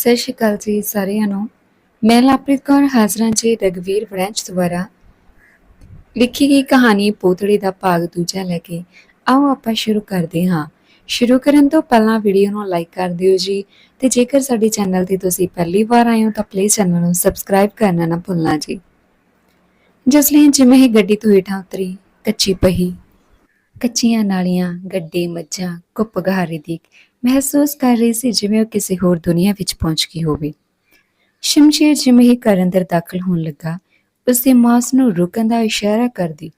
ਸਤਿ ਸ਼੍ਰੀ ਅਕਾਲ ਜੀ ਸਾਰਿਆਂ ਨੂੰ। ਮੈਂ ਲਵਪ੍ਰੀਤ ਕੌਰ, ਹਾਜ਼ਰਾਂ ਜੀ ਰਗਵੀਰ ਵੜੈਂਚ ਦੁਆਰਾ। ਲਿਖੀ ਗਈ ਕਹਾਣੀ ਪੋਤੜੀ ਦਾ ਭਾਗ ਦੂਜਾ ਲੈ ਕੇ ਆਓ ਆਪਾਂ ਸ਼ੁਰੂ ਕਰਦੇ ਹਾਂ। ਸ਼ੁਰੂ ਕਰਨ ਤੋਂ ਪਹਿਲਾਂ ਵੀਡੀਓ ਨੂੰ ਲਾਈਕ ਕਰ ਦਿਓ ਜੀ ਤੇ ਜੇਕਰ ਸਾਡੇ ਚੈਨਲ ਤੇ ਤੁਸੀਂ ਪਹਿਲੀ ਵਾਰ ਆਏ ਹੋ ਤਾਂ ਪਲੀਜ਼ ਚੈਨਲ ਨੂੰ ਸਬਸਕ੍ਰਾਈਬ ਕਰਨਾ ਨਾ ਭੁੱਲਣਾ ਜੀ। ਜਸਲੀਨ ਜਿਵੇਂ ਹੀ ਗੱਡੀ ਤੋਂ ਹੇਠਾਂ ਉਤਰੀ, ਕੱਚੀ ਪਹੀ, ਕੱਚੀਆਂ ਨਾਲੀਆਂ, ਗੱਡੇ, ਮੱਝਾਂ ਕੁੱਪ ਗਹਾਰੇ ਦੀ ਮਹਿਸੂਸ ਕਰ ਰਹੀ ਸੀ ਜਿਵੇਂ ਉਹ ਕਿਸੇ ਹੋਰ ਦੁਨੀਆ ਵਿੱਚ ਪਹੁੰਚ ਗਈ ਹੋਵੇ। ਸ਼ਮਸ਼ੀਰ ਜਿਵੇਂ ਹੀ ਘਰ ਅੰਦਰ ਦਾਖਲ ਹੋਣ ਲੱਗਾ, ਉਸਦੇ ਮਾਸ ਨੂੰ ਰੁਕਣ ਦਾ ਇਸ਼ਾਰਾ ਕਰਦੀ।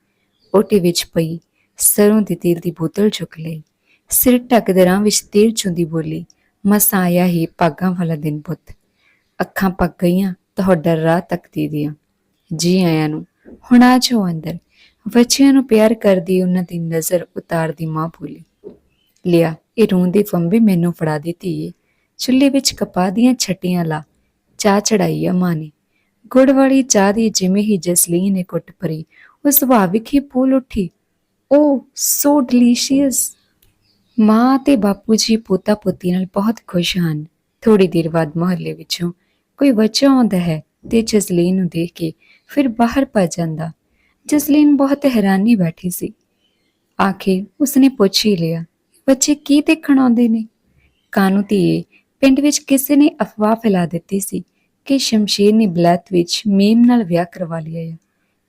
ਓਟੀ ਵਿੱਚ ਪਈ, ਸਰੋਂ ਦੇ ਤੇਲ ਦੀ ਬੋਤਲ ਚੁੱਕ ਲਈ। ਸਿਰ ਢੱਕਦਰਾਂ ਵਿੱਚ ਤੇਲ ਚੁੰਦੀ ਬੋਲੀ, ਮਸਾਂ ਆਇਆ ਹੀ ਪਾਗਾਂ ਵਾਲਾ ਦਿਨ ਪੁੱਤ। ਅੱਖਾਂ ਪੱਕ ਗਈਆਂ, ਤੁਹਾਡਾ ਰਾਹ ਤੱਕਦੀ ਦੀਆਂ। ਜੀ ਆਇਆਂ ਨੂੰ, ਹੁਣ ਆ ਜਾਓ ਅੰਦਰ। ਬੱਚਿਆਂ ਨੂੰ ਪਿਆਰ ਕਰਦੀ ਉਹਨਾਂ ਦੀ ਨਜ਼ਰ ਉਤਾਰਦੀ ਮਾਂ ਬੋਲੀ, ਲਿਆ ਇਹ ਰੋਂਦੀ ਫੰਬੀ ਮੈਨੂੰ ਫੜਾ ਦਿੱਤੀ ਏ। ਚੁੱਲ੍ਹੇ ਵਿੱਚ ਕਪਾਹ ਦੀਆਂ ਛੱਟੀਆਂ ਲਾ, ਚਾਹ ਚੜਾਈ ਆ ਮਾਂ ਨੇ। ਗੁੜ ਵਾਲੀ ਚਾਹ ਦੀ ਜਿਵੇਂ ਹੀ ਜਸਲੀਨ ਨੇ ਕੁੱਟ ਭਰੀ ਉਹ ਸੁਭਾਵਿਕ ਹੀ ਫੂਲ ਉੱਠੀ। ਓ ਸੋ ਡਿਲੀਸ਼ੀਅਸ ਮਾਂ ਤੇ ਬਾਪੂ ਜੀ ਪੋਤਾ ਪੋਤੀ ਨਾਲ ਬਹੁਤ ਖੁਸ਼ ਹਨ। ਥੋੜੀ ਦੇਰ ਬਾਅਦ ਮੁਹੱਲੇ ਵਿੱਚੋਂ ਕੋਈ ਬੱਚਾ ਆਉਂਦਾ ਹੈ ਤੇ ਜਸਲੀਨ ਨੂੰ ਦੇਖ ਕੇ ਫਿਰ ਬਾਹਰ ਭੱਜ ਜਾਂਦਾ। ਜਸਲੀਨ ਬਹੁਤ ਹੈਰਾਨੀ ਬੈਠੀ ਸੀ। ਆਖੇ, ਉਸਨੇ ਪੁੱਛ ਹੀ ਲਿਆ ਬੱਚੇ ਕੀ ਦੇਖਣ ਆਉਂਦੇ ਨੇ? ਕਾਨੂੰ ਧੀਏ, ਪਿੰਡ ਵਿੱਚ ਕਿਸੇ ਨੇ ਅਫਵਾਹ ਫੈਲਾ ਦਿੱਤੀ ਸੀ ਕਿ ਸ਼ਮਸ਼ੀਰ ਨੇ ਬਲੈਤ ਵਿੱਚ ਮੇਮ ਨਾਲ ਵਿਆਹ ਕਰਵਾ ਲਿਆ ਹੈ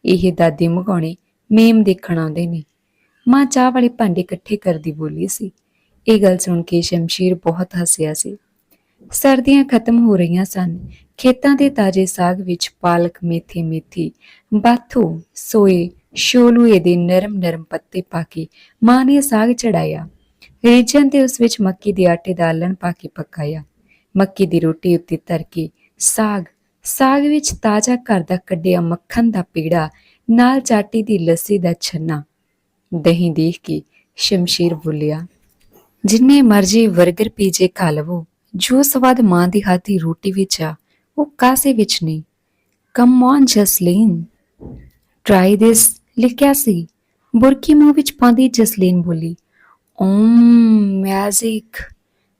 ਇਹ ਦਾਦੀ ਮਗਾਉਣੇ ਮੇਮ ਦੇਖਣ ਆਉਂਦੇ ਨੇ। ਮਾਂ ਚਾਹ ਵਾਲੇ ਭਾਂਡੇ ਇਕੱਠੇ ਕਰਦੀ ਬੋਲੀ ਸੀ। ਇਹ ਗੱਲ ਸੁਣ ਕੇ ਸ਼ਮਸ਼ੀਰ ਬਹੁਤ ਹੱਸਿਆ ਸੀ। ਸਰਦੀਆਂ ਖਤਮ ਹੋ ਰਹੀਆਂ ਸਨ। ਖੇਤਾਂ ਦੇ ਤਾਜ਼ੇ ਸਾਗ ਵਿੱਚ ਪਾਲਕ, ਮੇਥੀ ਮੇਥੀ, ਬਾਥੂ, ਸੋਏ, ਸ਼ੋਲੂਏ ਦੇ ਨਰਮ ਨਰਮ ਪੱਤੇ ਪਾ ਕੇ ਮਾਂ ਨੇ ਸਾਗ ਚੜਾਇਆ। ਰੀਜਨ ਤੇ ਉਸ ਵਿੱਚ ਮੱਕੀ ਦੇ ਆਟੇ ਦਾ ਆਲਣ ਪਾ ਕੇ ਪਕਾਇਆ। ਮੱਕੀ ਦੀ ਰੋਟੀ ਉੱਤੇ ਧਰ ਕੇ ਸਾਗ। ਸਾਗ ਵਿੱਚ ਤਾਜ਼ਾ ਘਰ ਦਾ ਕੱਢਿਆ ਮੱਖਣ ਦਾ ਪੀੜਾ, ਨਾਲ ਚਾਟੀ ਦੀ ਲੱਸੀ ਦਾ ਛੰਨਾ। ਦਹੀਂ ਦੇਖ ਕੇ ਸ਼ਮਸ਼ੀਰ ਬੋਲਿਆ, ਜਿੰਨੇ ਮਰਜ਼ੀ 버ਗਰ ਪੀਜੇ ਖਾ ਲਵੋ, ਜੋ ਸਵਾਦ ਮਾਂ ਦੀ ਹੱਥ ਦੀ ਰੋਟੀ ਵਿੱਚ ਆ, ਉਹ ਕਾਸੇ ਵਿੱਚ ਨਹੀਂ। Come on Jasleen. Try this ਲਿਖਿਆ ਸੀ। ਬੁਰਕੀ ਮੂੰਹ ਵਿੱਚ ਪਾਉਂਦੀ ਜਸਲੀਨ ਬੋਲੀ ਓਮ ਮੈਜਿਕ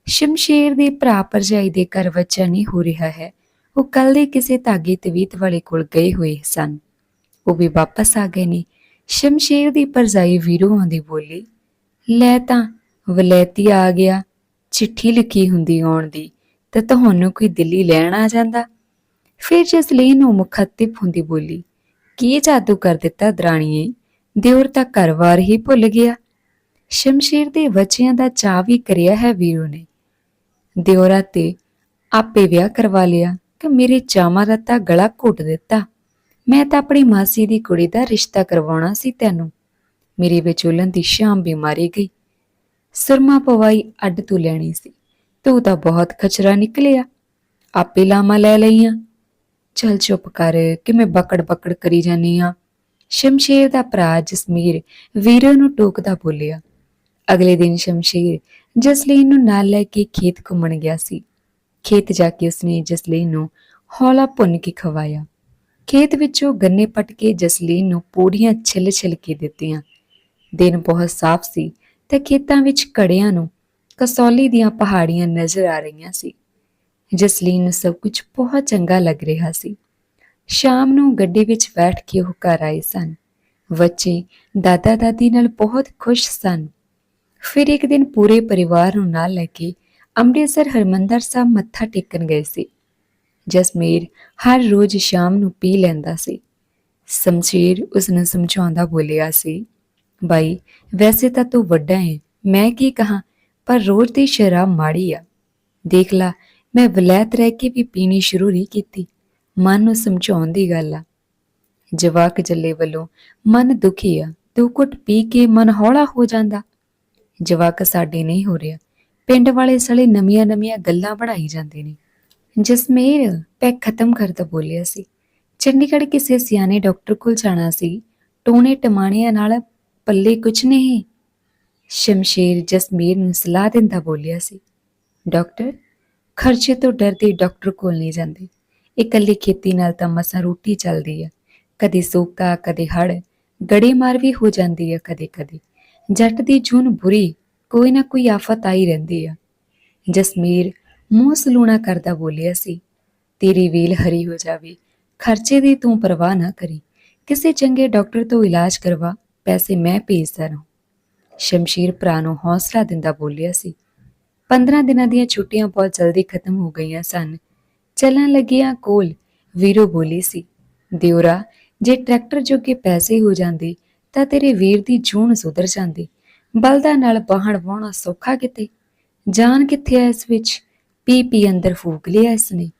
ਸ਼ਮਸ਼ੇਰ ਦੇ ਭਰਾ ਭਰਜਾਈ ਦੇ ਘਰ ਬੱਚਾ ਨਹੀਂ ਹੋ ਰਿਹਾ ਹੈ। ਉਹ ਕੱਲ ਦੇ ਕਿਸੇ ਧਾਗੇ ਤਵੀਤ ਵਾਲੇ ਕੋਲ ਗਏ ਹੋਏ ਸਨ। ਉਹ ਵੀ ਵਾਪਸ ਆ ਗਏ ਨੇ। ਸ਼ਮਸ਼ੇਰ ਦੀ ਭਰਜਾਈ ਵੀਰੂ ਆਂਦੀ ਬੋਲੀ, ਲੈ ਤਾਂ, ਵਲੈਤੀ ਆ ਗਿਆ। ਚਿੱਠੀ ਲਿਖੀ ਹੁੰਦੀ ਆਉਣ ਦੀ, ਤੇ ਤੁਹਾਨੂੰ ਕੋਈ ਦਿੱਲੀ ਲੈਣ ਆ ਜਾਂਦਾ? ਫਿਰ ਜਸਲੀਨ ਨੂੰ ਮੁਖੱਤਿਬ ਹੁੰਦੀ ਬੋਲੀ, ਕੀ ਜਾਦੂ ਕਰ ਦਿੱਤਾ ਦਰਾਣੀਏ? ਦਿਉਰ ਤਾਂ ਘਰ-ਵਾਰ ਹੀ ਭੁੱਲ ਗਿਆ। ਸ਼ਮਸ਼ੀਰ ਦੇ ਬੱਚਿਆਂ ਦਾ ਚਾਅ ਵੀ ਕਰਿਆ ਹੈ ਵੀਰੋ ਨੇ। ਦਿਓਰਾ ਤੇ ਆਪੇ ਵਿਆਹ ਕਰਵਾ ਲਿਆ ਕਿ ਮੇਰੇ ਚਾਵਾਂ ਦਾ ਤਾਂ ਗਲਾ ਘੁੱਟ ਦਿੱਤਾ। ਮੈਂ ਤਾਂ ਆਪਣੀ ਮਾਸੀ ਦੀ ਕੁੜੀ ਦਾ ਰਿਸ਼ਤਾ ਕਰਵਾਉਣਾ ਸੀ ਤੈਨੂੰ। ਮੇਰੀ ਵਿਚੋਲਨ ਦੀ ਸ਼ਾਮ ਬਿਮਾਰੀ ਗਈ। ਸੁਰਮਾ ਪਵਾਈ ਅੱਡ ਤੋਂ ਲੈਣੀ ਸੀ। ਤੂੰ ਤਾਂ ਬਹੁਤ ਖਚਰਾ ਨਿਕਲਿਆ। ਆਪੇ ਲਾਮਾ ਲੈ ਲਈਆਂ। ਚਲ ਚੁੱਪ ਕਰ ਕਿ ਮੈਂ ਬਕੜ ਬਕੜ ਕਰੀ ਜਾਨੀ ਆ। ਸ਼ਮਸ਼ੇਰ ਦਾ ਭਰਾ ਜਸਮੀਰ ਵੀਰੇ ਨੂੰ ਟੋਕਦਾ ਬੋਲਿਆ। ਅਗਲੇ ਦਿਨ ਸ਼ਮਸ਼ੇਰ ਜਸਲੀਨ ਨੂੰ ਨਾਲ ਲੈ ਕੇ ਖੇਤ ਘੁੰਮਣ ਗਿਆ ਸੀ। ਖੇਤ ਜਾ ਕੇ ਉਸਨੇ ਜਸਲੀਨ ਨੂੰ ਹੌਲਾ ਭੁੰਨ ਕੇ ਖਵਾਇਆ। ਖੇਤ ਵਿੱਚੋਂ ਗੰਨੇ ਪੱਟ ਕੇ ਜਸਲੀਨ ਨੂੰ ਪੂਰੀਆਂ ਛਿੱਲ ਛਿੱਲ ਕੇ ਦਿੱਤੀਆਂ। ਦਿਨ ਬਹੁਤ ਸਾਫ਼ ਸੀ ਤੇ ਖੇਤਾਂ ਵਿੱਚ ਕੜਿਆਂ ਨੂੰ ਕਸੌਲੀ ਦੀਆਂ ਪਹਾੜੀਆਂ ਨਜ਼ਰ ਆ ਰਹੀਆਂ ਸੀ। ਜਸਲੀਨ ਨੂੰ ਸਭ ਕੁਝ ਬਹੁਤ ਚੰਗਾ ਲੱਗ ਰਿਹਾ ਸੀ। ਸ਼ਾਮ ਨੂੰ ਗੱਡੀ ਵਿੱਚ ਬੈਠ ਕੇ ਉਹ ਘਰ ਆਏ ਸਨ। ਬੱਚੇ ਦਾਦਾ ਦਾਦੀ ਨਾਲ ਬਹੁਤ ਖੁਸ਼ ਸਨ। ਫਿਰ ਇੱਕ ਦਿਨ ਪੂਰੇ ਪਰਿਵਾਰ ਨੂੰ ਨਾਲ ਲੈ ਕੇ ਅੰਮ੍ਰਿਤਸਰ ਹਰਮੰਦਰ ਸਾਹਿਬ ਮੱਥਾ ਟੇਕਣ ਗਏ ਸੀ। ਜਸਮੀਰ ਹਰ ਰੋਜ਼ ਸ਼ਾਮ ਨੂੰ ਪੀ ਲੈਂਦਾ ਸੀ। ਸਮਸ਼ੀਰ ਉਸ ਨੂੰ ਸਮਝਾਉਂਦਾ ਬੋਲਿਆ ਸੀ, ਬਾਈ, ਵੈਸੇ ਤਾਂ ਤੂੰ ਵੱਡਾ ਹੈ ਮੈਂ ਕੀ ਕਹਾਂ, ਪਰ ਰੋਜ਼ ਦੀ ਸ਼ਰਾਬ ਮਾੜੀ ਆ। ਦੇਖ ਲਾ, ਮੈਂ ਵਲੈਤ ਰਹਿ ਕੇ ਵੀ ਪੀਣੀ ਸ਼ੁਰੂ ਨਹੀਂ ਕੀਤੀ। ਮਨ ਨੂੰ ਸਮਝਾਉਣ ਦੀ ਗੱਲ ਆ। ਜਵਾਕ ਜੱਲੇ ਵੱਲੋਂ, ਮਨ ਦੁਖੀ ਆ, ਤੂੰ ਘੁੱਟ ਪੀ ਕੇ ਮਨ ਹੌਲਾ ਹੋ ਜਾਂਦਾ। ਜਵਾਕ ਸਾਡੇ ਨਹੀਂ ਹੋ ਰਿਹਾ। ਪਿੰਡ ਵਾਲੇ ਸਲੇ ਨਵੀਆਂ ਨਵੀਆਂ ਗੱਲਾਂ ਬਣਾਈ ਜਾਂਦੇ ਨੇ। ਜਸਮੇਰ ਪੈਕ ਖਤਮ ਕਰਦਾ ਬੋਲਿਆ ਸੀ। ਚੰਡੀਗੜ੍ਹ ਕਿਸੇ ਸਿਆਣੇ ਡਾਕਟਰ ਕੋਲ ਜਾਣਾ ਸੀ। ਟੋਨੇ ਟਮਾਣਿਆਂ ਨਾਲ ਪੱਲੇ ਕੁਛ ਨਹੀਂ। ਸ਼ਮਸ਼ੇਰ ਜਸਮੀਰ ਨੂੰ ਸਲਾਹ ਦਿੰਦਾ ਬੋਲਿਆ ਸੀ। ਡਾਕਟਰ, ਖਰਚੇ ਤੋਂ ਡਰਦੇ ਡਾਕਟਰ ਕੋਲ ਨਹੀਂ ਜਾਂਦੇ। ਇਕੱਲੀ ਖੇਤੀ ਨਾਲ ਤਾਂ ਮਸਾਂ ਰੋਟੀ ਚੱਲਦੀ ਆ। ਕਦੇ ਸੋਕਾ, ਕਦੇ ਹੜ ਗੜੇ ਮਾਰ ਵੀ ਹੋ ਜਾਂਦੀ ਆ ਕਦੇ ਕਦੇ ਜੱਟ ਦੀ ਜੂਨ ਬੁਰੀ, ਕੋਈ ਨਾ ਕੋਈ ਆਫਤ ਆਈ ਰਹਿੰਦੀ ਆ। ਜਸਮੀਰ ਮੂੰਹ ਸਲੂਣਾ ਕਰਦਾ ਬੋਲਿਆ ਸੀ, ਤੇਰੀ ਵੇਲ ਹਰੀ ਹੋ ਜਾਵੇ, ਖਰਚੇ ਦੀ ਤੂੰ ਪਰਵਾਹ ਨਾ ਕਰੀ, ਕਿਸੇ ਚੰਗੇ ਡਾਕਟਰ ਤੋਂ ਇਲਾਜ ਕਰਵਾ, ਪੈਸੇ ਮੈਂ ਭੇਜਦਾ ਰਹਾਂ। ਸ਼ਮਸ਼ੀਰ ਭਰਾ ਨੂੰ ਹੌਸਲਾ ਦਿੰਦਾ ਬੋਲਿਆ ਸੀ 15 ਦਿਨਾਂ ਦੀਆਂ ਛੁੱਟੀਆਂ ਬਹੁਤ ਜਲਦੀ ਖਤਮ ਹੋ ਗਈਆਂ ਸਨ। ਚੱਲਣ ਲੱਗਿਆਂ ਕੋਲ ਵੀਰੋ ਬੋਲੀ ਸੀ ਦਿਉਰਾ ਜੇ ਟਰੈਕਟਰ ਜੋਗੇ ਪੈਸੇ ਹੋ ਜਾਂਦੇ ਤਾਂ ਤੇਰੇ ਵੀਰ ਦੀ ਜੂਨ ਸੁਧਰ ਜਾਂਦੀ। ਬਲਦਾਂ ਨਾਲ ਬਾਹਣ ਵਾਉਣਾ ਸੌਖਾ ਕਿਤੇ? ਜਾਨ ਕਿੱਥੇ ਐ ਇਸ ਵਿੱਚ? ਪੀ ਪੀ ਅੰਦਰ ਫੂਕ ਲਿਆ ਇਸਨੇ।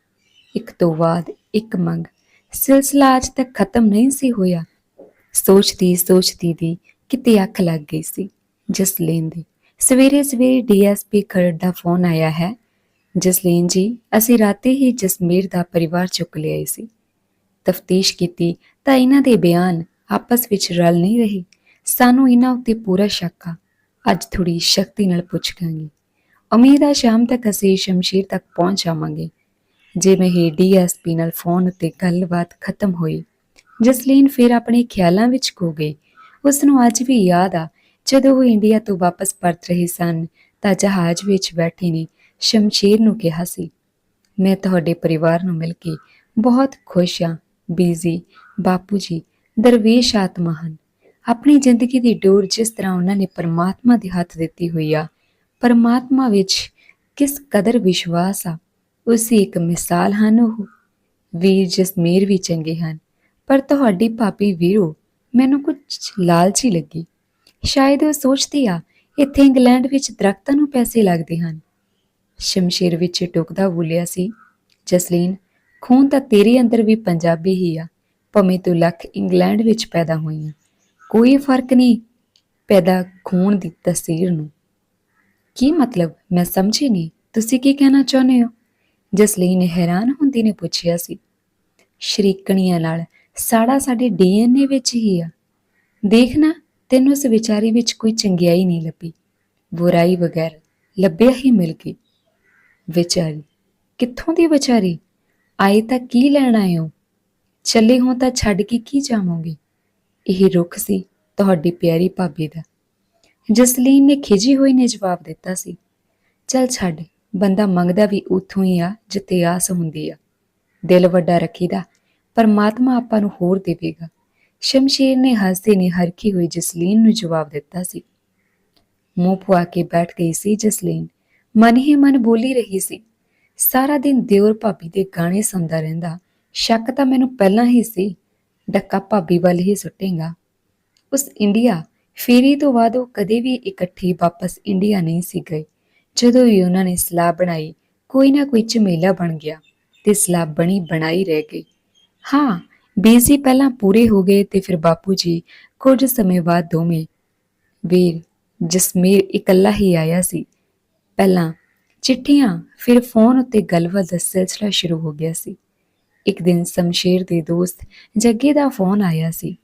ਇੱਕ ਤੋਂ ਬਾਅਦ ਇੱਕ ਮੰਗ। ਸਿਲਸਿਲਾ ਅੱਜ ਤੱਕ ਖਤਮ ਨਹੀਂ ਸੀ ਹੋਇਆ। ਸੋਚਦੀ ਸੋਚਦੀ ਦੀ ਕਿਤੇ ਅੱਖ ਲੱਗ ਗਈ ਸੀ। ਜਸਲੀਨ ਦੀ। ਸਵੇਰੇ ਸਵੇਰੇ ਡੀਐਸਪੀ ਖਰੜ ਦਾ ਫੋਨ ਆਇਆ ਹੈ। ਜਸਲੀਨ ਜੀ, ਅਸੀਂ ਰਾਤੇ ਹੀ ਜਸਮੀਰ ਦਾ ਪਰਿਵਾਰ ਚੁੱਕ ਲਿਆਏ ਸੀ। ਤਫਤੀਸ਼ ਕੀਤੀ ਤਾਂ ਇਹਨਾਂ ਦੇ ਬਿਆਨ ਆਪਸ ਵਿੱਚ ਰਲ ਨਹੀਂ ਰਹੇ। ਸਾਨੂੰ ਇਹਨਾਂ ਉੱਤੇ ਪੂਰਾ ਸ਼ੱਕ ਆ। ਅੱਜ ਥੋੜੀ ਸ਼ਕਤੀ ਨਾਲ ਪੁੱਛਾਂਗੇ ਉਮੀਦ ਆ ਸ਼ਾਮ ਤੱਕ ਅਸੀਂ ਸ਼ਮਸ਼ੀਰ ਤੱਕ ਪਹੁੰਚ ਜਾਵਾਂਗੇ। ਜਿਵੇਂ ਹੀ ਡੀਐਸਪੀ ਨਾਲ ਫੋਨ ਉੱਤੇ ਗੱਲਬਾਤ ਖਤਮ ਹੋਈ, ਜਸਲੀਨ ਫਿਰ ਆਪਣੇ ਖਿਆਲਾਂ ਵਿੱਚ ਖੋ ਗਈ ਉਸ ਨੂੰ ਅੱਜ ਵੀ ਯਾਦ ਆ, ਜਦੋਂ ਉਹ ਇੰਡੀਆ ਤੋਂ ਵਾਪਸ ਪਰਤ ਰਹੇ ਸਨ, ਤਾਂ ਜਹਾਜ਼ ਵਿੱਚ ਬੈਠੀ ਨੇ ਸ਼ਮਸ਼ੀਰ ਨੂੰ ਕਿਹਾ ਸੀ, ਮੈਂ ਤੁਹਾਡੇ ਪਰਿਵਾਰ ਨੂੰ ਮਿਲ ਕੇ ਬਹੁਤ ਖੁਸ਼ ਹਾਂ, ਬੀਜ਼ੀ, ਬਾਪੂ ਜੀ ਦਰਵੇਸ਼ ਆਤਮਾ ਹਨ। ਆਪਣੀ ਜ਼ਿੰਦਗੀ ਦੀ ਡੋਰ ਜਿਸ ਤਰ੍ਹਾਂ ਉਹਨਾਂ ਨੇ ਪਰਮਾਤਮਾ ਦੇ ਹੱਥ ਦਿੱਤੀ ਹੋਈ ਆ, ਪਰਮਾਤਮਾ ਵਿੱਚ ਕਿਸ ਕਦਰ ਵਿਸ਼ਵਾਸ ਆ, ਉਸੇ ਇੱਕ ਮਿਸਾਲ ਹਨ ਉਹ। ਵੀਰ ਜਸਮੀਰ ਵੀ ਚੰਗੇ ਹਨ, ਪਰ ਤੁਹਾਡੀ ਭਾਪੀ ਵੀਰੋ ਮੈਨੂੰ ਕੁਝ ਲਾਲਚੀ ਲੱਗੀ। ਸ਼ਾਇਦ ਉਹ ਸੋਚਦੀ ਆ, ਇੱਥੇ ਇੰਗਲੈਂਡ ਵਿੱਚ ਦਰਖਤਾਂ ਨੂੰ ਪੈਸੇ ਲੱਗਦੇ ਹਨ। ਸ਼ਮਸ਼ੀਰ ਵਿੱਚ ਟੁਕਦਾ ਬੋਲਿਆ ਸੀ, ਜਸਲੀਨ, ਖੂਨ ਤਾਂ ਤੇਰੇ ਅੰਦਰ ਵੀ ਪੰਜਾਬੀ ਹੀ ਆ। ਭਾਵੇਂ ਤੂੰ ਲੱਖ ਇੰਗਲੈਂਡ ਵਿੱਚ ਪੈਦਾ ਹੋਈਆਂ ਕੋਈ ਫ਼ਰਕ ਨਹੀਂ ਪੈਦਾ ਖੂਨ ਦੀ ਤਸਵੀਰ ਨੂੰ। ਕੀ ਮਤਲਬ? ਮੈਂ ਸਮਝੀ ਨਹੀਂ। ਤੁਸੀਂ ਕੀ ਕਹਿਣਾ ਚਾਹੁੰਦੇ ਹੋ? ਜਸਲੀਨ ਨੇ ਹੈਰਾਨ ਹੁੰਦੀ ਨੇ ਪੁੱਛਿਆ ਸੀ। ਸ਼ਰੀਕਣੀਆਂ ਨਾਲ ਸਾੜਾ ਸਾਡੇ ਡੀਐਨਏ ਵਿੱਚ ਹੀ ਆ। ਦੇਖਣਾ ਤੈਨੂੰ ਇਸ ਵਿਚਾਰੀ ਵਿੱਚ ਕੋਈ ਚੰਗਿਆਈ ਨਹੀਂ ਲੱਭੀ। ਬੁਰਾਈ ਵਗੈਰ ਲੱਭਿਆ ਹੀ ਮਿਲ ਗਈ। ਵਿਚਾਰੀ, ਕਿੱਥੋਂ ਦੀ ਵਿਚਾਰੀ? ਆਏ ਤਾਂ ਕੀ ਲੈਣ ਆਏ ਹੋ? ਚੱਲੇ ਹੋ ਤਾਂ ਛੱਡ ਕੇ ਕੀ ਜਾਵੋਗੇ? ਇਹ ਰੁੱਖ ਸੀ ਤੁਹਾਡੀ ਪਿਆਰੀ ਭਾਬੀ ਦਾ। ਜਸਲੀਨ ਨੇ ਖਿਜੀ ਹੋਈ ਨੇ ਜਵਾਬ ਦਿੱਤਾ ਸੀ। ਚੱਲ ਛੱਡ, ਬੰਦਾ ਮੰਗਦਾ ਵੀ ਉਥੋਂ ਹੀ ਆ ਜਿੱਥੇ ਆਸ ਹੁੰਦੀ ਆ। ਦਿਲ ਵੱਡਾ ਰੱਖੀਦਾ, ਪਰਮਾਤਮਾ ਆਪਾਂ ਨੂੰ ਹੋਰ ਦੇਵੇਗਾ। ਸ਼ਮਸ਼ੀਰ ਨੇ ਹੱਸਦੇ ਨੇ ਹਰਖੀ ਹੋਈ ਜਸਲੀਨ ਨੂੰ ਜਵਾਬ ਦਿੱਤਾ ਸੀ। ਮੂੰਹ ਪੁਆ ਕੇ ਬੈਠ ਗਈ ਸੀ ਜਸਲੀਨ। ਮਨ ਹੀ ਮਨ ਬੋਲੀ ਰਹੀ ਸੀ। ਸਾਰਾ ਦਿਨ ਦਿਓਰ ਭਾਬੀ ਦੇ ਗਾਣੇ ਸੁਣਦਾ ਰਹਿੰਦਾ। ਸ਼ੱਕ ਤਾਂ ਮੈਨੂੰ ਪਹਿਲਾਂ ਹੀ ਸੀ, ਡੱਕਾ ਭਾਬੀ ਵੱਲ ਹੀ ਸੁੱਟੇਗਾ। ਉਸ ਇੰਡੀਆ ਫੇਰੀ ਤੋਂ ਬਾਅਦ ਉਹ ਕਦੇ ਵੀ ਇਕੱਠੀ ਵਾਪਸ ਇੰਡੀਆ ਨਹੀਂ ਸੀ ਗਏ ਜਦੋਂ ਵੀ ਉਹਨਾਂ ਨੇ ਸਲਾਹ ਬਣਾਈ, ਕੋਈ ਨਾ ਕੋਈ ਝਮੇਲਾ ਬਣ ਗਿਆ ਤੇ ਸਲਾਹ ਬਣੀ ਬਣਾਈ ਰਹਿ ਗਈ। ਹਾਂ, ਬੀਜ਼ੀ ਪਹਿਲਾਂ ਪੂਰੇ ਹੋ ਗਏ ਤੇ ਫਿਰ ਬਾਪੂ ਜੀ ਕੁਝ ਸਮੇਂ ਬਾਅਦ ਦੋਵੇਂ ਵੀਰ ਜਸਮੀਰ ਇਕੱਲਾ ਹੀ ਆਇਆ ਸੀ। ਪਹਿਲਾਂ ਚਿੱਠੀਆਂ, ਫਿਰ ਫੋਨ ਉੱਤੇ ਗੱਲਬਾਤ ਦਾ ਸਿਲਸਿਲਾ ਸ਼ੁਰੂ ਹੋ ਗਿਆ ਸੀ। ਇੱਕ ਦਿਨ ਸ਼ਮਸ਼ੀਰ ਦੇ ਦੋਸਤ ਜੱਗੇ ਦਾ ਫੋਨ ਆਇਆ ਸੀ।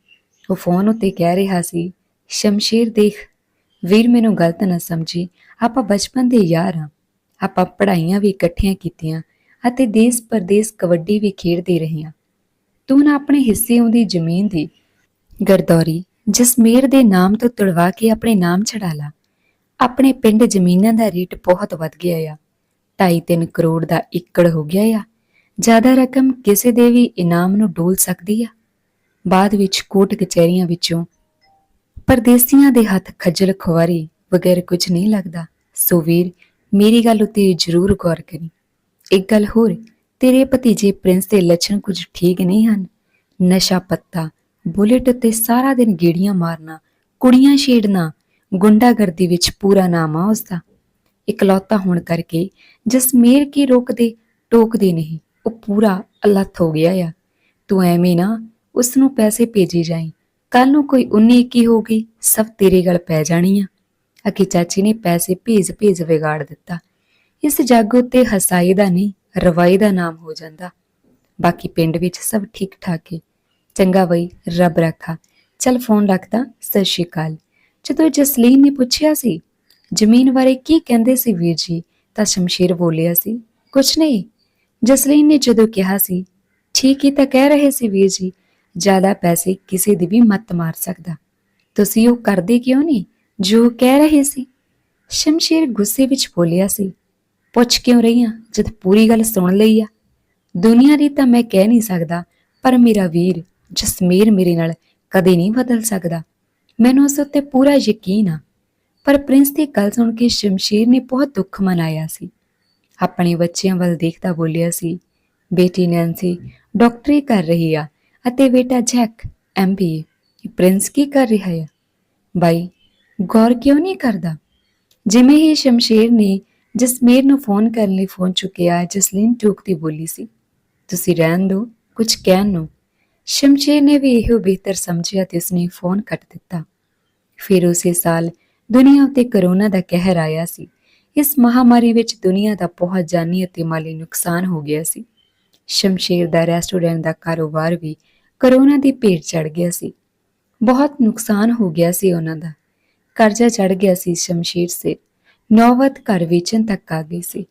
ਉਹ ਫੋਨ ਉੱਤੇ ਕਹਿ ਰਿਹਾ ਸੀ, ਸ਼ਮਸ਼ੀਰ ਦੇਖ, ਵੀਰ ਮੈਨੂੰ ਗਲਤ ਨਾ ਸਮਝੀ। ਆਪਾਂ ਬਚਪਨ ਦੇ ਯਾਰ ਹਾਂ। ਆਪਾਂ ਪੜ੍ਹਾਈਆਂ ਵੀ ਇਕੱਠੀਆਂ ਕੀਤੀਆਂ ਅਤੇ ਦੇਸ਼ ਪਰਦੇਸ ਕਬੱਡੀ ਵੀ ਖੇਡਦੇ ਰਹੇ ਹਾਂ। ਤੂੰ ਨਾ ਆਪਣੇ ਹਿੱਸੇ ਆਉਂਦੀ ਜ਼ਮੀਨ ਦੀ ਗਰਦੌਰੀ, ਜਸਮੀਰ ਦੇ ਨਾਮ ਤੋਂ ਤੁੜਵਾ ਕੇ ਆਪਣੇ ਨਾਮ ਚੜਾ ਲਾ। ਆਪਣੇ ਪਿੰਡ ਜ਼ਮੀਨਾਂ ਦਾ ਰੇਟ ਬਹੁਤ ਵੱਧ ਗਿਆ ਆ। 2.5 ਕਰੋੜ ਦਾ ਏਕੜ ਹੋ ਗਿਆ ਆ। ਜ਼ਿਆਦਾ ਰਕਮ ਕਿਸੇ ਦੇ ਵੀ ਇਨਾਮ ਨੂੰ ਡੋਲ ਸਕਦੀ ਆ? ਬਾਅਦ ਵਿੱਚ ਕੋਟ ਕਚਹਿਰੀਆਂ ਵਿੱਚੋਂ ਪਰਦੇਸੀਆਂ ਦੇ ਹੱਥ ਖੱਜਲ ਖੁਆਰੀ ਵਗੈਰ ਕੁਝ ਨਹੀਂ ਲੱਗਦਾ। ਸੋ ਵੀਰ, ਮੇਰੀ ਗੱਲ ਉਤੇ ਜ਼ਰੂਰ ਗੌਰ ਕਰੀ। ਇੱਕ ਗੱਲ ਹੋਰ, ਤੇਰੇ ਭਤੀਜੇ ਪ੍ਰਿੰਸ ਦੇ ਲੱਛਣ ਕੁਝ ਠੀਕ ਨਹੀਂ ਹਨ। ਨਸ਼ਾ ਪੱਤਾ, ਬੁਲੇਟ ਉੱਤੇ ਸਾਰਾ ਦਿਨ ਗੇੜੀਆਂ ਮਾਰਨਾ, ਕੁੜੀਆਂ ਛੇੜਨਾ, ਗੁੰਡਾਗਰਦੀ ਵਿੱਚ ਪੂਰਾ ਨਾਮ ਆ ਉਸਦਾ। ਇਕਲੌਤਾ ਹੋਣ ਕਰਕੇ ਜਸਮੀਰ ਕੀ ਰੋਕਦੇ, ਟੋਕਦੇ ਨਹੀਂ। ਉਹ ਪੂਰਾ ਅਲੱਥ ਹੋ ਗਿਆ ਆ। ਤੂੰ ਐਵੇਂ ਨਾ ਉਸ ਨੂੰ ਪੈਸੇ ਭੇਜੀ ਜਾਈ। ਕੱਲ ਨੂੰ ਕੋਈ 19 21 ਹੋ ਗਈ ਸਭ ਤੇਰੇ ਗਲ ਪੈ ਜਾਣੀ ਆ। ਅਕੀ ਚਾਚੀ ਨੇ ਪੈਸੇ ਭੇਜ ਭੇਜ ਵਿਗਾੜ ਦਿੱਤਾ। ਇਸ ਜੱਗ ਉੱਤੇ ਹਸਾਈ ਦਾ ਨਹੀਂ, ਰਵਾਈ ਦਾ ਨਾਮ ਹੋ ਜਾਂਦਾ। ਬਾਕੀ ਪਿੰਡ ਵਿੱਚ ਸਭ ਠੀਕ ਠਾਕ ਹੈ ਚੰਗਾ ਬਈ, ਰੱਬ ਰੱਖਾ। ਚਲ ਫੋਨ ਰੱਖਦਾ, ਸਤਿ ਸ਼੍ਰੀ ਅਕਾਲ। ਜਦੋਂ ਜਸਲੀਨ ਨੇ ਪੁੱਛਿਆ ਸੀ, ਜ਼ਮੀਨ ਬਾਰੇ ਕੀ ਕਹਿੰਦੇ ਸੀ ਵੀਰ ਜੀ, ਤਾਂ ਸ਼ਮਸ਼ੀਰ ਬੋਲਿਆ ਸੀ, ਕੁਛ ਨਹੀਂ ਜਸਲੀਨ ਨੇ ਜਦੋਂ ਕਿਹਾ ਸੀ, ਠੀਕ ਹੀ ਤਾਂ ਕਹਿ ਰਹੇ ਸੀ ਵੀਰ ਜੀ, ਜ਼ਿਆਦਾ ਪੈਸੇ ਕਿਸੇ ਦੀ ਵੀ ਮੱਤ ਮਾਰ ਸਕਦਾ। ਤੁਸੀਂ ਉਹ ਕਰਦੇ ਕਿਉਂ ਨਹੀਂ, ਜੋ ਕਹਿ ਰਹੇ ਸੀ? ਸ਼ਮਸ਼ੀਰ ਗੁੱਸੇ ਵਿੱਚ ਬੋਲਿਆ ਸੀ, ਪੁੱਛ ਕਿਉਂ ਰਹੀ ਆ, ਜਦ ਪੂਰੀ ਗੱਲ ਸੁਣ ਲਈ ਆ। ਦੁਨੀਆ ਦੀ ਤਾਂ ਮੈਂ ਕਹਿ ਨਹੀਂ ਸਕਦਾ, ਪਰ ਮੇਰਾ ਵੀਰ ਜਸਮੀਰ ਮੇਰੇ ਨਾਲ ਕਦੇ ਨਹੀਂ ਬਦਲ ਸਕਦਾ। ਮੈਨੂੰ ਉਸ ਉੱਤੇ ਪੂਰਾ ਯਕੀਨ ਆ। ਪਰ ਪ੍ਰਿੰਸ ਦੀ ਗੱਲ ਸੁਣ ਕੇ ਸ਼ਮਸ਼ੀਰ ਨੇ ਬਹੁਤ ਦੁੱਖ ਮਨਾਇਆ ਸੀ। ਆਪਣੇ ਬੱਚਿਆਂ ਵੱਲ ਦੇਖਦਾ ਬੋਲਿਆ ਸੀ, ਬੇਟੀ ਨੈਂਸੀ, ਡਾਕਟਰੀ ਕਰ ਰਹੀ ਆ ਅਤੇ ਬੇਟਾ ਜੈਕ ਐਮਬੀਏ ਪ੍ਰਿੰਸ ਕੀ ਕਰ ਰਿਹਾ ਹੈ ਬਾਈ, ਗੌਰ ਕਿਉਂ ਨਹੀਂ ਕਰਦਾ? ਜਿਵੇਂ ਹੀ ਸ਼ਮਸ਼ੀਰ ਨੇ ਜਸਮੀਰ ਨੂੰ ਫੋਨ ਕਰਨ ਲਈ ਫੋਨ ਚੁੱਕਿਆ, ਜਸਲੀਨ ਟੂਕਦੀ ਬੋਲੀ ਸੀ, ਤੁਸੀਂ ਰਹਿਣ ਦਿਓ ਕੁਝ ਕਹਿਣ ਨੂੰ। ਸ਼ਮਸ਼ੀਰ ਨੇ ਵੀ ਇਹੋ ਬਿਹਤਰ ਸਮਝਿਆ ਤੇ ਉਸਨੇ ਫੋਨ ਕੱਟ ਦਿੱਤਾ। ਫਿਰ ਉਸੇ ਸਾਲ ਦੁਨੀਆ ਉੱਤੇ ਕਰੋਨਾ ਦਾ ਕਹਿਰ ਆਇਆ ਸੀ ਇਸ ਮਹਾਮਾਰੀ ਵਿੱਚ ਦੁਨੀਆ ਦਾ ਬਹੁਤ ਜਾਨੀ ਅਤੇ ਮਾਲੀ ਨੁਕਸਾਨ ਹੋ ਗਿਆ ਸੀ। ਸ਼ਮਸ਼ੇਰ ਦਾ ਰੈਸਟੋਰੈਂਟ ਦਾ ਕਾਰੋਬਾਰ ਵੀ ਕਰੋਨਾ ਦੀ ਭੇਟ ਚੜ ਗਿਆ ਸੀ। ਬਹੁਤ ਨੁਕਸਾਨ ਹੋ ਗਿਆ ਸੀ ਉਹਨਾਂ ਦਾ। ਕਰਜ਼ਾ ਚੜ ਗਿਆ ਸੀ ਸ਼ਮਸ਼ੇਰ ਸੇ। ਨੌਵਤ ਘਰ ਵੇਚਣ ਤੱਕ ਆ ਗਈ ਸੀ।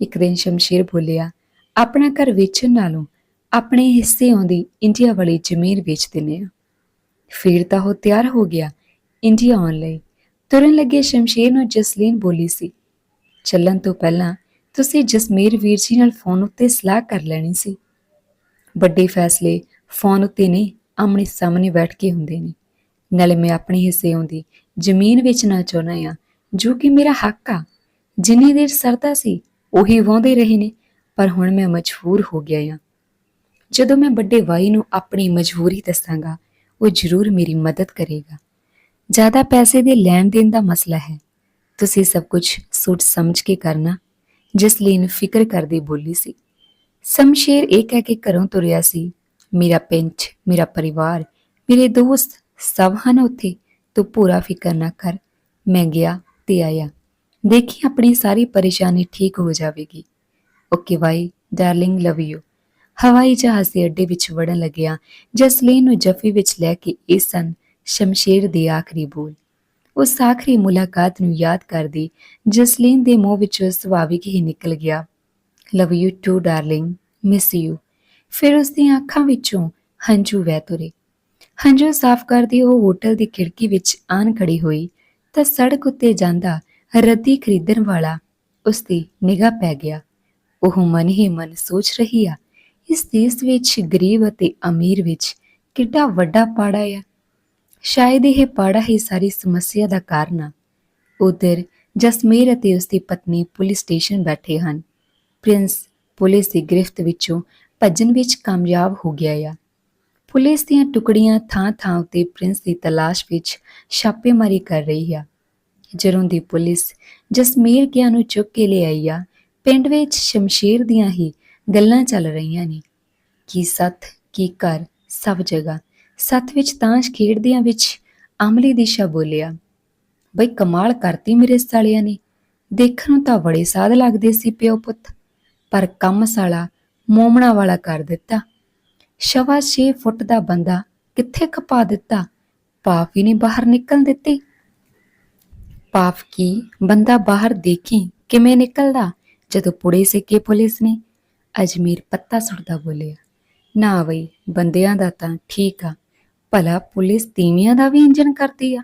ਇੱਕ ਦਿਨ ਸ਼ਮਸ਼ੇਰ ਬੋਲਿਆ, ਆਪਣਾ ਘਰ ਵੇਚਣ ਨਾਲੋਂ ਆਪਣੇ ਹਿੱਸੇ ਆਉਂਦੀ ਇੰਡੀਆ ਵਾਲੀ ਜ਼ਮੀਨ ਵੇਚ ਦਿੰਨੇ ਆ ਫਿਰ ਤਾਂ ਉਹ ਤਿਆਰ ਹੋ ਗਿਆ ਇੰਡੀਆ ਆਉਣ ਲਈ। ਤੁਰਨ ਲੱਗੇ ਸ਼ਮਸ਼ੇਰ ਨੂੰ ਜਸਲੀਨ ਬੋਲੀ ਸੀ ਚੱਲਣ ਤੋਂ ਪਹਿਲਾਂ ਤੁਸੀਂ ਜਸਮੀਰ ਵੀਰ ਜੀ ਨਾਲ ਫੋਨ ਉੱਤੇ ਸਲਾਹ ਕਰ ਲੈਣੀ ਸੀ। ਵੱਡੇ ਫੈਸਲੇ ਫੋਨ ਉੱਤੇ ਨਹੀਂ, ਆਮਣੇ ਸਾਹਮਣੇ ਬੈਠ ਕੇ ਹੁੰਦੇ ਨੇ। ਨਾਲੇ ਮੈਂ ਆਪਣੇ ਹਿੱਸੇ ਆਉਂਦੀ ਜ਼ਮੀਨ ਵੇਚਣਾ ਚਾਹੁੰਦਾ ਆ ਜੋ ਕਿ ਮੇਰਾ ਹੱਕ ਆ। ਜਿੰਨੀ ਦੇਰ ਸਰਦਾ ਸੀ, ਉਹੀ ਵਾਹੁੰਦੇ ਰਹੇ ਨੇ, ਪਰ ਹੁਣ ਮੈਂ ਮਜਬੂਰ ਹੋ ਗਿਆ ਆ ਜਦੋਂ ਮੈਂ ਵੱਡੇ ਵਾਈ ਨੂੰ ਆਪਣੀ ਮਜਬੂਰੀ ਦੱਸਾਂਗਾ, ਉਹ ਜ਼ਰੂਰ ਮੇਰੀ ਮਦਦ ਕਰੇਗਾ। ਜ਼ਿਆਦਾ ਪੈਸੇ ਦੇ ਲੈਣ ਦੇਣ ਦਾ ਮਸਲਾ ਹੈ। ਤੁਸੀਂ ਸਭ ਕੁਝ ਸੋਚ ਸਮਝ ਕੇ ਕਰਨਾ। ਜਸਲੀਨ ਫਿਕਰ ਕਰਦੀ ਬੋਲੀ ਸੀ। ਸ਼ਮਸ਼ੇਰ ਇਹ ਕਹਿ ਕੇ ਘਰੋਂ ਤੁਰਿਆ ਸੀ, ਮੇਰਾ ਪਿੰਚ ਮੇਰਾ ਪਰਿਵਾਰ, ਮੇਰੇ ਦੋਸਤ ਸਭ ਹਨ ਉੱਥੇ। ਤੂੰ ਪੂਰਾ ਫਿਕਰ ਨਾ ਕਰ। ਮੈਂ ਗਿਆ ਤੇ ਆਇਆ। ਦੇਖੀ ਆਪਣੀ ਸਾਰੀ ਪਰੇਸ਼ਾਨੀ ਠੀਕ ਹੋ ਜਾਵੇਗੀ। Okay bye, darling, love you. ਹਵਾਈ ਜਹਾਜ਼ ਦੇ ਅੱਡੇ ਵਿੱਚ ਵੜਨ ਲੱਗਿਆ। ਜਸਲੀਨ ਨੂੰ ਜੱਫੀ ਵਿੱਚ ਲੈ ਕੇ ਇਹ ਸਨ ਸ਼ਮਸ਼ੇਰ ਦੇ ਆਖਰੀ ਬੋਲ। ਉਸ ਆਖਰੀ ਮੁਲਾਕਾਤ ਨੂੰ ਯਾਦ ਕਰਦੀ, ਜਸਲੀਨ ਦੇ ਮੂੰਹ ਵਿੱਚੋਂ ਸੁਭਾਵਿਕ ਹੀ ਨਿਕਲ ਗਿਆ। Love you too darling miss you ਫਿਰ ਉਸ ਦੀਆਂ ਅੱਖਾਂ ਵਿੱਚੋਂ ਹੰਝੂ ਵਹਿ ਤੁਰੇ। ਹੰਝੂ ਸਾਫ਼ ਕਰਦੀ ਉਹ ਹੋਟਲ ਦੀ ਖਿੜਕੀ ਵਿੱਚ ਆਣ ਖੜੀ ਹੋਈ, ਤਾਂ ਸੜਕ ਉੱਤੇ ਜਾਂਦਾ ਰੱਦੀ ਖਰੀਦਣ ਵਾਲਾ ਉਸ ਦੀ ਨਿਗਾਹ ਪੈ ਗਿਆ। ਉਹ ਮਨ ਹੀ ਮਨ ਸੋਚ ਰਹੀ ਆ, ਇਸ ਦੇਸ਼ ਵਿੱਚ ਗਰੀਬ ਅਤੇ ਅਮੀਰ ਵਿੱਚ ਕਿੱਡਾ ਵੱਡਾ ਪਾੜਾ ਆ। ਸ਼ਾਇਦ ਇਹ ਪਾੜਾ ਹੀ ਸਾਰੀ ਸਮੱਸਿਆ ਦਾ ਕਾਰਨ ਆ। ਉਧਰ ਜਸਮੀਰ ਅਤੇ ਉਸ ਦੀ ਪਤਨੀ ਪੁਲਿਸ ਸਟੇਸ਼ਨ ਬੈਠੇ ਹਨ। ਪ੍ਰਿੰਸ ਪੁਲਿਸ ਦੀ ਗ੍ਰਿਫਤ ਵਿੱਚੋਂ ਭੱਜਣ ਵਿੱਚ ਕਾਮਯਾਬ ਹੋ ਗਿਆ ਆ। ਪੁਲਿਸ ਦੀਆਂ ਟੁਕੜੀਆਂ ਥਾਂ-ਥਾਂ ਉੱਤੇ ਪ੍ਰਿੰਸ ਦੀ ਤਲਾਸ਼ ਵਿੱਚ ਛਾਪੇਮਾਰੀ ਕਰ ਰਹੀ ਆ। ਜਦੋਂ ਦੀ ਪੁਲਿਸ ਜਸਮੀਰ ਗਿਆ ਨੂੰ ਚੁੱਕ ਕੇ ਲੈ ਆਈ ਆ, ਪਿੰਡ ਵਿੱਚ ਸ਼ਮਸ਼ੀਰ ਦੀਆਂ ਹੀ ਗੱਲਾਂ ਚੱਲ ਰਹੀਆਂ ਨੇ। ਕੀ ਸੱਤ ਕੀ ਕਰ ਸਭ ਜਗ੍ਹਾ। ਸੱਤ ਵਿੱਚ ਤਾਂਸ਼ ਖੇਡਦਿਆਂ ਵਿੱਚ ਅਮਲੀ ਦਿਸ਼ਾ ਬੋਲਿਆ, ਬਈ ਕਮਾਲ ਕਰਤੀ ਮੇਰੇ ਸਾਲਿਆਂ ਨੇ। ਦੇਖਣ ਨੂੰ ਤਾਂ ਬੜੇ ਸਾਧ ਲੱਗਦੇ ਸੀ ਪਿਓ ਪੁੱਤ, ਪਰ ਕੰਮ ਸਾਲਾ ਮੋਮਣਾ ਵਾਲਾ ਕਰ ਦਿੱਤਾ। ਸ਼ਵਾ 6 ਫੁੱਟ ਦਾ ਬੰਦਾ ਕਿੱਥੇ ਖਪਾ ਦਿੱਤਾ? ਪਾਪ ਹੀ ਨਹੀਂ ਬਾਹਰ ਨਿਕਲ ਦਿੱਤੀ। ਪਾਪ ਕੀ? ਬੰਦਾ ਬਾਹਰ ਦੇਖੀ ਕਿਵੇਂ ਨਿਕਲਦਾ? ਜਦੋਂ ਪੁੜੇ ਸਿੱਕੇ ਪੁਲਿਸ ਨੇ ਅਜਮੀਰ ਪੱਤਾ ਸੁੱਟਦਾ ਬੋਲਿਆ, ਨਾ ਬਈ, ਬੰਦਿਆਂ ਦਾ ਤਾਂ ਠੀਕ ਆ। ਭਲਾ ਪੁਲਿਸ ਤੀਵੀਆਂ ਦਾ ਵੀ ਇੰਜਨ ਕਰਦੀ ਆ।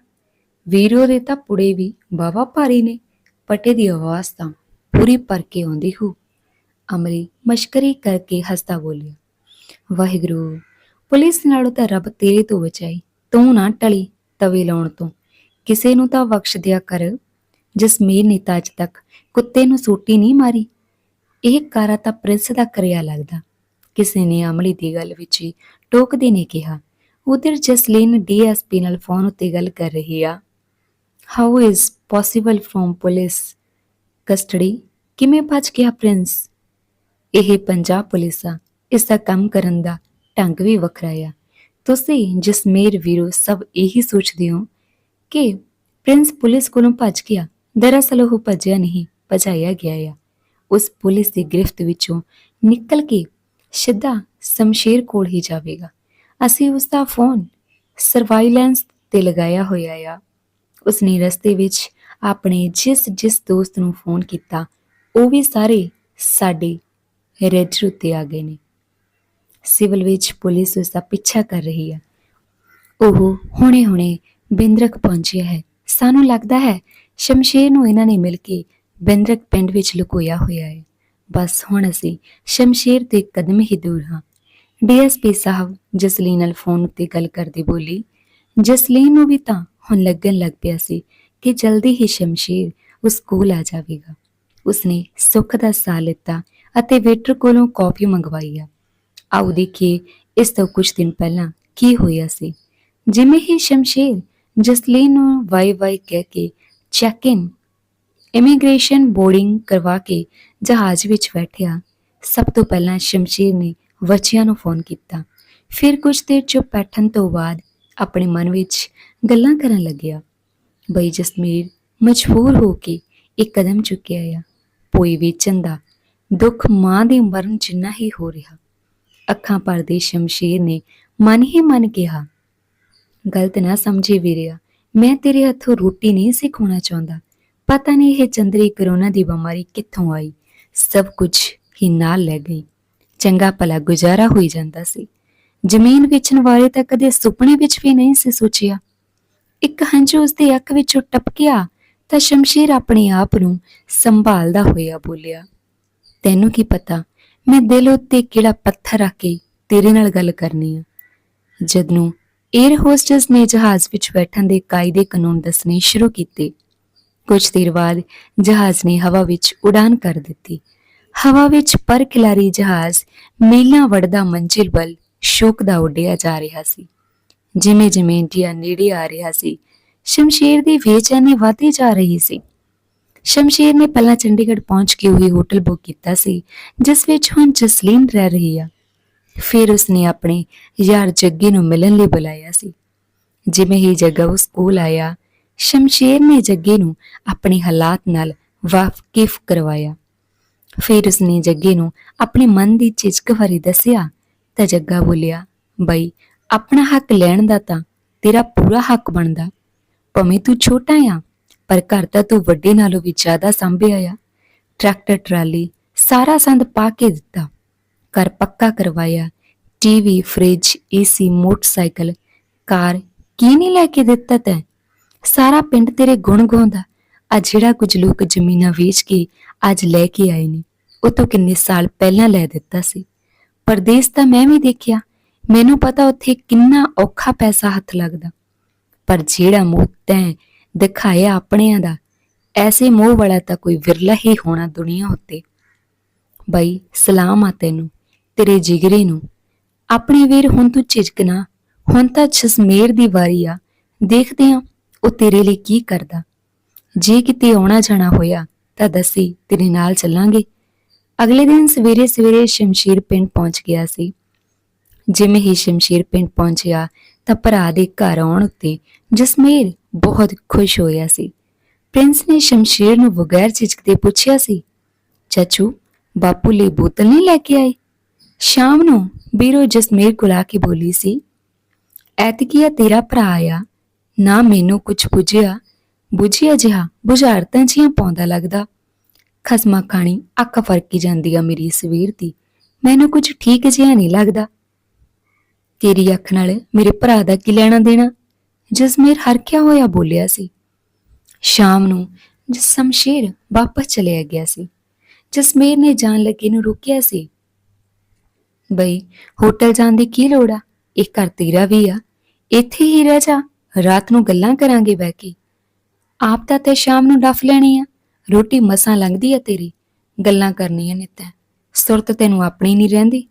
ਵੀਰੋ ਦੇ ਤਾਂ ਪੁੜੇ ਵੀ ਬਾਵਾ ਭਾਰੀ ਨੇ, ਪਟੇ ਦੀ ਆਵਾਜ਼ ਤਾਂ ਪੂਰੀ ਪਰ ਕੇ ਆਉਂਦੀ ਹੋ। ਅਮਰੀ ਮਸ਼ਕਰੀ ਕਰਕੇ ਹੱਸਦਾ ਬੋਲਿਆ, ਵਾਹਿਗੁਰੂ, ਪੁਲਿਸ ਨਾਲੋਂ ਤਾਂ ਰੱਬ ਤੇਰੇ ਤੋਂ ਬਚਾਈ, ਤੂੰ ਨਾ ਟਲੀ ਤਵੇ ਲਾਉਣ ਤੋਂ। ਕਿਸੇ ਨੂੰ ਤਾਂ ਬਖਸ਼ ਦਿਆ ਕਰ ਜਸਮੀਰ ਨੇ ਤਾਂ ਅੱਜ ਤੱਕ ਕੁੱਤੇ ਨੂੰ ਸੂਟੀ ਨਹੀਂ ਮਾਰੀ। ਇਹ ਕਾਰਾ ਤਾਂ ਪ੍ਰਿੰਸ ਦਾ ਕਰਿਆ ਲੱਗਦਾ। ਕਿਸੇ ਨੇ ਅਮਲੀ ਦੀ ਗੱਲ ਵਿੱਚ ਟੋਕਦੇ ਨੇ ਕਿਹਾ ਉਧਰ ਜਸਲੀਨ ਡੀਐਸਪੀ ਨਾਲ ਫੋਨ ਉੱਤੇ ਗੱਲ ਕਰ ਰਹੀ ਆ? How is possible from police custody ਕਿਵੇਂ ਭੱਜ ਗਿਆ ਪ੍ਰਿੰਸ ਇਹ ਪੰਜਾਬ ਪੁਲਿਸ ਆ। ਇਸ ਦਾ ਕੰਮ ਕਰਨ ਦਾ ਢੰਗ ਵੀ ਵੱਖਰਾ ਆ। ਤੁਸੀਂ ਜਸਮੇਰ ਵੀਰੋ ਸਭ ਇਹੀ ਸੋਚਦੇ ਹੋ ਕਿ ਪ੍ਰਿੰਸ ਪੁਲਿਸ ਕੋਲੋਂ ਭੱਜ ਗਿਆ? ਦਰਅਸਲ ਉਹ ਭੱਜਿਆ ਨਹੀਂ, ਭਜਾਇਆ ਗਿਆ ਆ। ਉਸ ਪੁਲਿਸ ਦੀ ਗ੍ਰਿਫਤ ਵਿੱਚੋਂ ਨਿਕਲ ਕੇ ਸਿੱਧਾ ਸ਼ਮਸ਼ੇਰ ਕੋਲ ਹੀ ਜਾਵੇਗਾ। ਅਸੀਂ ਉਸ ਦਾ ਫੋਨ ਸਰਵਾਈਲੈਂਸ ਤੇ ਲਗਾਇਆ ਹੋਇਆ ਆ। ਉਸਨੇ ਰਸਤੇ ਵਿੱਚ ਆਪਣੇ ਜਿਸ ਜਿਸ ਦੋਸਤ ਨੂੰ ਫੋਨ ਕੀਤਾ, ਉਹ ਵੀ ਸਾਰੇ ਸਾਡੇ ਰੇਡਰ ਉੱਤੇ ਆ ਗਏ ਨੇ। ਸਿਵਲ ਵਿੱਚ ਪੁਲਿਸ ਉਸ ਦਾ ਪਿੱਛਾ ਕਰ ਰਹੀ ਹੈ ਉਹ ਹੁਣੇ-ਹੁਣੇ ਬਿੰਦਰਕ ਪਹੁੰਚਿਆ ਹੈ। ਸਾਨੂੰ ਲੱਗਦਾ ਹੈ ਸ਼ਮਸ਼ੇਰ ਨੂੰ ਇਹਨਾਂ ਨੇ ਮਿਲ ਕੇ ਬਿੰਦਰਕ ਪਿੰਡ ਵਿੱਚ ਲੁਕੋਇਆ ਹੋਇਆ ਹੈ। ਬਸ ਹੁਣ ਅਸੀਂ ਸ਼ਮਸ਼ੇਰ ਦੇ ਕਦਮ ਹੀ ਦੂਰ ਹਾਂ। ਡੀਐਸਪੀ ਸਾਹਿਬ ਜਸਲੀਨ ਨਾਲ ਫੋਨ ਉੱਤੇ ਗੱਲ ਕਰਦੀ ਬੋਲੀ, ਜਸਲੀਨ ਨੂੰ ਵੀ ਤਾਂ ਹੁਣ ਲੱਗਣ ਲੱਗ ਪਿਆ ਸੀ ਕਿ ਜਲਦੀ ਹੀ ਸ਼ਮਸ਼ੀਰ ਉਸ ਕੋਲ ਆ ਜਾਵੇਗਾ। ਉਸਨੇ ਸੁੱਖ ਦਾ ਸਾਹ ਲਿੱਤਾ ਅਤੇ ਵੇਟਰ ਕੋਲੋਂ ਕਾਫੀ ਮੰਗਵਾਈ ਆ। ਆਓ ਦੇਖੀਏ ਇਸ ਤੋਂ ਕੁਝ ਦਿਨ ਪਹਿਲਾਂ ਕੀ ਹੋਇਆ ਸੀ। ਜਿਵੇਂ ਹੀ ਸ਼ਮਸ਼ੀਰ ਜਸਲੀਨ ਨੂੰ ਵਾਈ ਵਾਈ ਕਹਿ ਕੇ ਚੈੱਕ ਇਨ ਇਮੀਗ੍ਰੇਸ਼ਨ ਬੋਰਡਿੰਗ ਕਰਵਾ ਕੇ ਜਹਾਜ਼ ਵਿੱਚ ਬੈਠਿਆ, ਸਭ ਤੋਂ ਪਹਿਲਾਂ ਸ਼ਮਸ਼ੀਰ ਨੇ ਬੱਚਿਆਂ ਨੂੰ ਫੋਨ ਕੀਤਾ। ਫਿਰ ਕੁਝ ਦੇਰ ਚੁੱਪ ਬੈਠਣ ਤੋਂ ਬਾਅਦ ਆਪਣੇ ਮਨ ਵਿੱਚ ਗੱਲਾਂ ਕਰਨ ਲੱਗਿਆ। ਬਈ ਜਸਮੀਰ ਮਜਬੂਰ ਹੋ ਕੇ ਇੱਕ ਕਦਮ ਚੁੱਕਿਆ ਆ। ਪੋਈ ਵੇਚਣ ਦਾ ਦੁੱਖ ਮਾਂ ਦੇ ਮਰਨ ਜਿੰਨਾ ਹੀ ਹੋ ਰਿਹਾ। ਅੱਖਾਂ ਭਰਦੇ ਸ਼ਮਸ਼ੀਰ ਨੇ ਮਨ ਹੀ ਮਨ ਕਿਹਾ, ਗਲਤ ਨਾ ਸਮਝੇ ਵੀਰਿਆ, ਮੈਂ ਤੇਰੇ ਹੱਥੋਂ ਰੋਟੀ ਨਹੀਂ ਸਿਖਾਉਣਾ ਚਾਹੁੰਦਾ। ਪਤਾ ਨਹੀਂ ਇਹ ਚੰਦਰੀ ਕਰੋਨਾ ਦੀ ਬਿਮਾਰੀ ਕਿੱਥੋਂ ਆਈ। ਸਭ ਕੁਝ ਹੀ ਨਾਲ ਲੈ ਗਈ। ਚੰਗਾ ਭਲਾ ਗੁਜ਼ਾਰਾ ਹੋਈ ਜਾਂਦਾ ਸੀ। ਜ਼ਮੀਨ ਵੇਚਣ ਵਾਲੇ ਤਾਂ ਕਦੇ ਸੁਪਨੇ ਵਿੱਚ ਵੀ ਨਹੀਂ ਸੀ ਸੋਚਿਆ। ਇੱਕ ਹੰਝੂ ਉਸਦੀ ਅੱਖ ਵਿੱਚੋਂ ਟਪਕਿਆ ਤਾਂ ਸ਼ਮਸ਼ੀਰ ਆਪਣੇ ਆਪ ਨੂੰ ਸੰਭਾਲਦਾ ਹੋਇਆ ਬੋਲਿਆ, ਤੈਨੂੰ ਕੀ ਪਤਾ, ਮੈਂ ਦਿਲ ਉੱਤੇ ਕਿਹੜਾ ਪੱਥਰ ਰੱਖ ਕੇ ਤੇਰੇ ਨਾਲ ਗੱਲ ਕਰਨੀ ਆ। ਜਦ ਨੂੰ 에ਅਰ ਹੋਸਟਸ ਨੇ ਜਹਾਜ਼ ਵਿੱਚ ਬੈਠਣ ਦੇ ਕਾਇਦੇ ਕਾਨੂੰਨ ਦੱਸਣੇ ਸ਼ੁਰੂ ਕੀਤੇ, ਕੁਝ ਦੇਰ ਬਾਅਦ ਜਹਾਜ਼ ਨੇ ਹਵਾ ਵਿੱਚ ਉਡਾਨ ਕਰ ਦਿੱਤੀ। ਹਵਾ ਵਿੱਚ ਪਰ ਖਿਲਾਰੀ ਜਹਾਜ਼ ਮੀਲਾਂ ਵੜਦਾ ਮੰਜ਼ਿਲ ਵੱਲ ਸ਼ੋਕਦਾ ਉੱਡਿਆ ਜਾ ਰਿਹਾ ਸੀ। ਜਿਵੇਂ ਜਿਵੇਂ ਇੰਡੀਆ ਨੇੜੇ ਆ ਰਿਹਾ ਸੀ, ਸ਼ਮਸ਼ੀਰ ਦੀ ਬੇਚੈਨੀ ਵਧਦੀ ਜਾ ਰਹੀ ਸੀ। ਸ਼ਮਸ਼ੀਰ ਨੇ ਪਹਿਲਾਂ ਚੰਡੀਗੜ੍ਹ ਪਹੁੰਚ ਕੇ ਉਹੀ ਹੋਟਲ ਬੁੱਕ ਕੀਤਾ ਸੀ, ਜਿਸ ਵਿੱਚ ਹੁਣ ਜਸਲੀਨ ਰਹਿ ਰਹੀ ਆ। ਫਿਰ ਉਸਨੇ ਆਪਣੇ ਯਾਰ ਜੱਗੇ ਨੂੰ ਮਿਲਣ ਲਈ ਬੁਲਾਇਆ ਸੀ। ਜਿਵੇਂ ਹੀ ਜੱਗਾ ਉਸ ਕੋਲ ਆਇਆ, ਸ਼ਮਸ਼ੀਰ ਨੇ ਜੱਗੇ ਨੂੰ ਆਪਣੇ ਹਾਲਾਤ ਨਾਲ ਵਾਕਿਫ ਕਰਵਾਇਆ। ਫਿਰ ਉਸਨੇ ਜੱਗੇ ਨੂੰ ਆਪਣੇ ਮਨ ਦੀ ਝਿਜਕ ਬਾਰੇ ਦੱਸਿਆ ਤਾਂ ਜੱਗਾ ਬੋਲਿਆ, ਬਈ, ਆਪਣਾ ਹੱਕ ਲੈਣ ਦਾ ਤਾਂ ਤੇਰਾ ਪੂਰਾ ਹੱਕ ਬਣਦਾ। ਭਾਵੇਂ ਤੂੰ ਛੋਟਾ ਆ, ਪਰ ਘਰ ਤਾਂ ਤੂੰ ਵੱਡੇ ਨਾਲੋਂ ਵੀ ਜ਼ਿਆਦਾ ਸੰਭਿਆ ਆ। ਟਰੈਕਟਰ, ਟਰਾਲੀ, ਸਾਰਾ ਸੰਦ ਪਾ ਕੇ ਦਿੱਤਾ। ਘਰ ਪੱਕਾ ਕਰਵਾਇਆ, TV, fridge, AC, motorcycle, car, ਕੀ ਨਹੀਂ ਲੈ ਕੇ ਦਿੱਤਾ ਤੈਂ? ਸਾਰਾ ਪਿੰਡ ਤੇਰੇ ਗੁਣ ਗਾਉਂਦਾ। ਆ ਜਿਹੜਾ ਕੁਝ ਲੋਕ ਜ਼ਮੀਨਾਂ ਵੇਚ ਕੇ ਅੱਜ ਲੈ ਕੇ ਆਏ ਨੇ, ਉਹ ਤੋਂ ਕਿੰਨੇ ਸਾਲ ਪਹਿਲਾਂ ਲੈ ਦਿੱਤਾ ਸੀ। ਪਰਦੇਸ ਤਾਂ ਮੈਂ ਵੀ ਦੇਖਿਆ, ਮੈਨੂੰ ਪਤਾ ਉੱਥੇ ਕਿੰਨਾ ਔਖਾ ਪੈਸਾ ਹੱਥ ਲੱਗਦਾ। ਪਰ ਜਿਹੜਾ ਮੋਹ ਤੈਂ ਦਿਖਾਇਆ ਆਪਣਿਆਂ ਦਾ, ਐਸੇ ਮੋਹ ਵਾਲਾ ਤਾਂ ਕੋਈ ਵਿਰਲਾ ਹੀ ਹੋਣਾ ਦੁਨੀਆ ਉੱਤੇ। ਬਈ, ਸਲਾਮ ਆ ਤੈਨੂੰ, ਤੇਰੇ ਜਿਗਰੇ ਨੂੰ। ਆਪਣੇ ਵੀਰ, ਹੁਣ ਤੂੰ ਝਿਜਕਣਾ ਹੁਣ ਤਾਂ ਜਸਮੇਰ ਦੀ ਵਾਰੀ ਆ। ਦੇਖਦੇ ਆ ਉਹ ਤੇਰੇ ਲਈ ਕੀ ਕਰਦਾ। ਜੇ ਕਿਤੇ ਆਉਣਾ ਜਾਣਾ ਹੋਇਆ, ਤਾਂ ਦੱਸੀ ਤੇਰੇ ਨਾਲ ਚੱਲਾਂਗੇ। ਅਗਲੇ ਦਿਨ ਸਵੇਰੇ ਸਵੇਰੇ ਸ਼ਮਸ਼ੀਰ ਪਿੰਡ ਪਹੁੰਚ ਗਿਆ ਸੀ। ਜਿਵੇਂ ਹੀ ਸ਼ਮਸ਼ੀਰ ਪਿੰਡ ਪਹੁੰਚਿਆ, ਤਾਂ ਭਰਾ ਦੇ ਘਰ ਆਉਣ ਉੱਤੇ ਜਸਮੀਰ ਬਹੁਤ ਖੁਸ਼ ਹੋਇਆ ਸੀ। ਪ੍ਰਿੰਸ ਨੇ ਸ਼ਮਸ਼ੀਰ ਨੂੰ ਬਗੈਰ ਝਿਜਕਦੇ ਪੁੱਛਿਆ ਸੀ, ਚਾਚੂ, ਬਾਪੂ ਲਈ ਬੋਤਲ ਨਹੀਂ ਲੈ ਕੇ ਆਏ? ਸ਼ਾਮ ਨੂੰ ਬੀਰੋ ਜਸਮੀਰ ਕੋਲ ਆ ਕੇ ਬੋਲੀ ਸੀ, ਐਤਕੀਆ ਤੇਰਾ ਭਰਾ ਆ ਨਾ ਮੈਨੂੰ ਕੁਝ ਪੁੱਛਿਆ ਬੁਝਿਆ ਜਿਹਾ ਬੁਝਾਰਤਾਂ ਜੀਆਂ ਪਾਉਂਦਾ ਲੱਗਦਾ। ਖਸਮਾ ਖਾਣੀ ਅੱਖ ਫਰਕੀ ਜਾਂਦੀ ਆ ਮੇਰੀ ਸਵੇਰ ਦੀ। ਮੈਨੂੰ ਕੁਝ ਠੀਕ ਜਿਹਾ ਨਹੀਂ ਲੱਗਦਾ। ਤੇਰੀ ਅੱਖ ਨਾਲ ਮੇਰੇ ਭਰਾ ਦਾ ਕੀ ਲੈਣਾ ਦੇਣਾ? ਜਸਮੀਰ ਹਰਕਿਆ ਹੋਇਆ ਬੋਲਿਆ ਸੀ। ਸ਼ਾਮ ਨੂੰ ਜਸਮਸ਼ੀਰ ਵਾਪਸ ਚਲਿਆ ਗਿਆ ਸੀ। ਜਸਮੀਰ ਨੇ ਜਾਣ ਲੱਗੇ ਨੂੰ ਰੋਕਿਆ ਸੀ। ਬਈ, ਹੋਟਲ ਜਾਣ ਦੀ ਕੀ ਲੋੜ ਆ? ਇਹ ਘਰ ਤੇਰਾ ਵੀ ਆ। ਇੱਥੇ ਹੀ ਰਹਿ ਜਾ। ਰਾਤ ਨੂੰ ਗੱਲਾਂ ਕਰਾਂਗੇ ਬਹਿ ਕੇ। ਆਪ ਤਾਂ ਤੇ ਸ਼ਾਮ ਨੂੰ ਡੱਫ ਲੈਣੀ ਆ। ਰੋਟੀ ਮਸਾਂ ਲੰਘਦੀ ਆ ਤੇਰੀ। ਗੱਲਾਂ ਕਰਨੀਆਂ ਨੇ ਨਿੱਤ ਸੁਰਤ ਤੈਨੂੰ ਆਪਣੀ ਨਹੀਂ ਰਹਿੰਦੀ।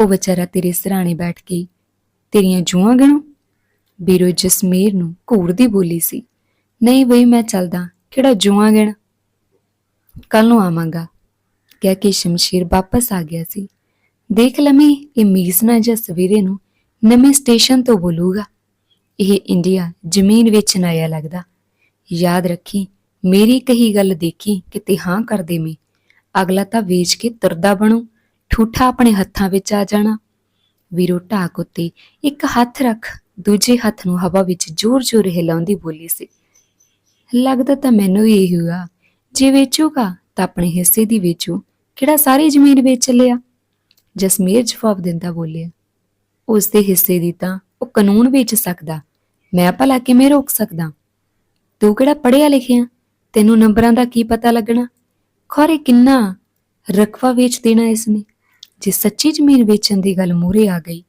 ਉਹ ਵਿਚਾਰਾ ਤੇਰੇ ਸਰਾਣੇ ਬੈਠ ਕੇ ਤੇਰੀਆਂ ਜੂਆਂ ਗਣੋ। ਬੀਰੋ ਜਸਮੀਰ ਨੂੰ ਘੂਰਦੀ ਬੋਲੀ ਸੀ। ਨਹੀਂ ਬਈ, ਮੈਂ ਚੱਲਦਾ। ਕਿਹੜਾ ਜੂਆਂ ਗਣ? ਕੱਲ ਨੂੰ ਆਵਾਂਗਾ। ਕਹਿ ਕੇ ਸ਼ਮਸ਼ੀਰ ਵਾਪਸ ਆ ਗਿਆ ਸੀ। ਦੇਖ ਲਮੀ ਇਹ ਮੀਜ਼ਨਾ ਜਾਂ ਸਵੇਰੇ ਨੂੰ ਨਵੇਂ ਸਟੇਸ਼ਨ ਤੋਂ ਬੋਲੂਗਾ। ਇਹ ਇੰਡੀਆ ਜ਼ਮੀਨ ਵਿੱਚ ਨਾਇਆ ਲੱਗਦਾ। ਯਾਦ ਰੱਖੀ, ਮੇਰੀ ਕਹੀ ਗੱਲ ਦੇਖੀ ਕਿਤੇ ਹਾਂ ਕਰ ਦੇਵੇਂ। ਅਗਲਾ ਤਾਂ ਵੇਚ ਕੇ ਤੁਰਦਾ ਬਣੂ, ਠੂਠਾ ਆਪਣੇ ਹੱਥਾਂ ਵਿੱਚ ਆ ਜਾਣਾ। ਵੀਰੋ, ਢਾਕ ਉੱਤੇ ਇੱਕ ਹੱਥ ਰੱਖ, ਦੂਜੇ ਹੱਥ ਨੂੰ ਹਵਾ ਵਿੱਚ ਜ਼ੋਰ-ਜ਼ੋਰ ਹਿਲਾਉਂਦੀ ਬੋਲੀ ਸੀ। ਲੱਗਦਾ ਤਾਂ ਮੈਨੂੰ ਇਹ ਹੋਇਆ, ਜੇ ਵੇਚੂਗਾ ਤਾਂ ਆਪਣੇ ਹਿੱਸੇ ਦੀ ਵੇਚੂ, ਕਿਹੜਾ ਸਾਰੀ ਜ਼ਮੀਨ ਵੇਚ ਲਿਆ? ਜਸਮੀਰ ਜਵਾਬ ਦਿੰਦਾ ਬੋਲਿਆ ਉਸ ਦੇ ਹਿੱਸੇ ਦੀ ਤਾਂ ਉਹ ਕਾਨੂੰਨ ਵੇਚ ਸਕਦਾ, ਮੈਂ ਭਲਾ ਕਿਵੇਂ ਰੋਕ ਸਕਦਾ? ਤੂੰ ਕਿਹੜਾ ਪੜ੍ਹਿਆ ਲਿਖਿਆ? ਤੈਨੂੰ ਨੰਬਰਾਂ ਦਾ ਕੀ ਪਤਾ ਲੱਗਣਾ? ਖੋਰੇ ਕਿੰਨਾ ਰਕਵਾ ਵੇਚ ਦੇਣਾ ਇਸਨੇ। ਜੇ ਸੱਚੀ ਜ਼ਮੀਨ ਵੇਚਣ ਦੀ ਗੱਲ ਮੂਰੇ ਆ ਗਈ,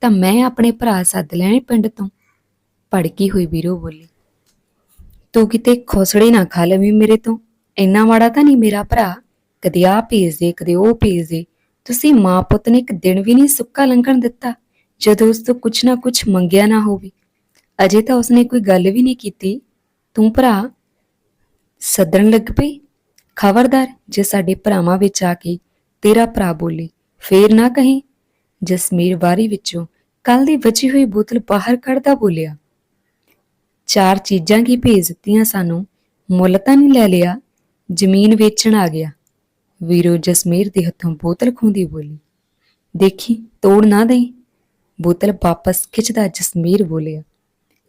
ਤਾਂ ਮੈਂ ਆਪਣੇ ਭਰਾ ਸੱਦ ਲੈਣੇ ਪਿੰਡ ਤੋਂ। ਭੜਕੀ ਹੋਈ ਵੀਰੋ ਬੋਲੀ। ਤੂੰ ਕਿਤੇ ਖੋਸੜੇ ਨਾ ਖਾ ਲਵੀਂ ਮੇਰੇ ਤੋਂ। ਇੰਨਾ ਮਾੜਾ ਤਾਂ ਨਹੀਂ ਮੇਰਾ ਭਰਾ। ਕਦੇ ਆ ਭੇਜ ਦੇ, ਕਦੇ ਉਹ ਭੇਜ ਦੇ। ਤੁਸੀਂ ਮਾਂ ਪੁੱਤ ਨੇ ਇੱਕ ਦਿਨ ਵੀ ਨਹੀਂ ਸੁੱਕਾ ਲੰਘਣ ਦਿੱਤਾ, ਜਦੋਂ ਉਸ ਤੋਂ ਕੁਛ ਨਾ ਕੁਛ ਮੰਗਿਆ ਨਾ ਹੋਵੇ। ਅਜੇ ਤਾਂ ਉਸਨੇ ਕੋਈ ਗੱਲ ਵੀ ਨਹੀਂ ਕੀਤੀ। ਤੂੰ ਭਰਾ, ਸੱਦਣ ਲੱਗ ਪਈ? ਖਬਰਦਾਰ, ਜੇ ਸਾਡੇ ਭਰਾਵਾਂ ਵਿੱਚ ਆ ਕੇ ਤੇਰਾ ਭਰਾ ਬੋਲੇ, ਫੇਰ ਨਾ ਕਹੀਂ? ਜਸਮੀਰ ਵਾਰੀ ਵਿੱਚੋਂ ਕੱਲ ਦੀ ਬਚੀ ਹੋਈ ਬੋਤਲ ਬਾਹਰ ਕੱਢਦਾ ਬੋਲਿਆ, ਚਾਰ ਚੀਜ਼ਾਂ ਕੀ ਭੇਜ ਦਿੱਤੀਆਂ ਸਾਨੂੰ? ਮੁੱਲ ਤਾਂ ਨਹੀਂ ਲੈ ਲਿਆ? ਜ਼ਮੀਨ ਵੇਚਣ ਆ ਗਿਆ। ਵੀਰੋ ਜਸਮੀਰ ਦੇ ਹੱਥੋਂ ਬੋਤਲ ਖੁੰਦੀ ਬੋਲੀ, ਦੇਖੀ, ਤੋੜ ਨਾ ਦੇਈ। ਬੋਤਲ ਵਾਪਸ ਖਿੱਚਦਾ ਜਸਮੀਰ ਬੋਲਿਆ,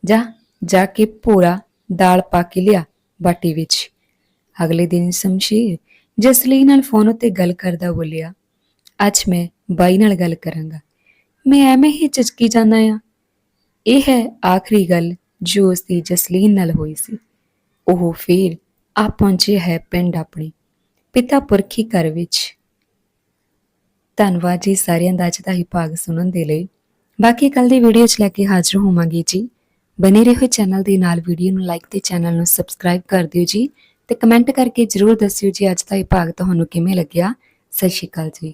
ਜਾ ਜਾ ਕੇ ਭੋਰਾ ਦਾਲ ਪਾ ਕੇ ਲਿਆ ਬਾਟੀ ਵਿੱਚ। ਅਗਲੇ ਦਿਨ ਸ਼ਮਸ਼ੀਰ ਜਸਲੀ ਨਾਲ ਫੋਨ ਉੱਤੇ ਗੱਲ ਕਰਦਾ ਬੋਲਿਆ, ਅੱਜ ਮੈਂ ਬਾਈ ਨਾਲ ਗੱਲ ਕਰਾਂਗਾ। ਮੈਂ ਐਵੇਂ ਹੀ ਚਚਕੀ ਜਾਂਦਾ ਆ। ਇਹ ਹੈ ਆਖਰੀ ਗੱਲ ਜੋ ਉਸ ਦੀ ਜਸਲੀਨ ਨਾਲ ਹੋਈ ਸੀ। ਉਹ ਫੇਰ ਆ ਪਹੁੰਚੇ ਹੈ ਪਿੰਡ ਆਪਣੇ ਪਿਤਾ ਪੁਰਖੀ ਘਰ ਵਿੱਚ। ਧੰਨਵਾਦ ਜੀ ਸਾਰਿਆਂ ਦਾ ਅੱਜ ਦਾ ਹੀ ਭਾਗ ਸੁਣਨ ਦੇ ਲਈ। ਬਾਕੀ ਕੱਲ ਦੀ ਵੀਡੀਓ 'ਚ ਲੈ ਕੇ ਹਾਜ਼ਰ ਹੋਵਾਂਗੇ ਜੀ। ਬਨੇ ਰਹੋ ਚੈਨਲ ਦੇ ਨਾਲ ਵੀਡੀਓ ਨੂੰ ਲਾਈਕ ਤੇ ਚੈਨਲ ਨੂੰ ਸਬਸਕ੍ਰਾਈਬ ਕਰ ਦਿਓ ਜੀ ਤੇ ਕਮੈਂਟ ਕਰਕੇ ਜਰੂਰ ਦੱਸਿਓ ਜੀ ਅੱਜ ਦਾ ਇਹ ਭਾਗ ਤੁਹਾਨੂੰ ਕਿਵੇਂ ਲੱਗਿਆ। ਸਤਿ ਸ਼੍ਰੀ ਅਕਾਲ ਜੀ।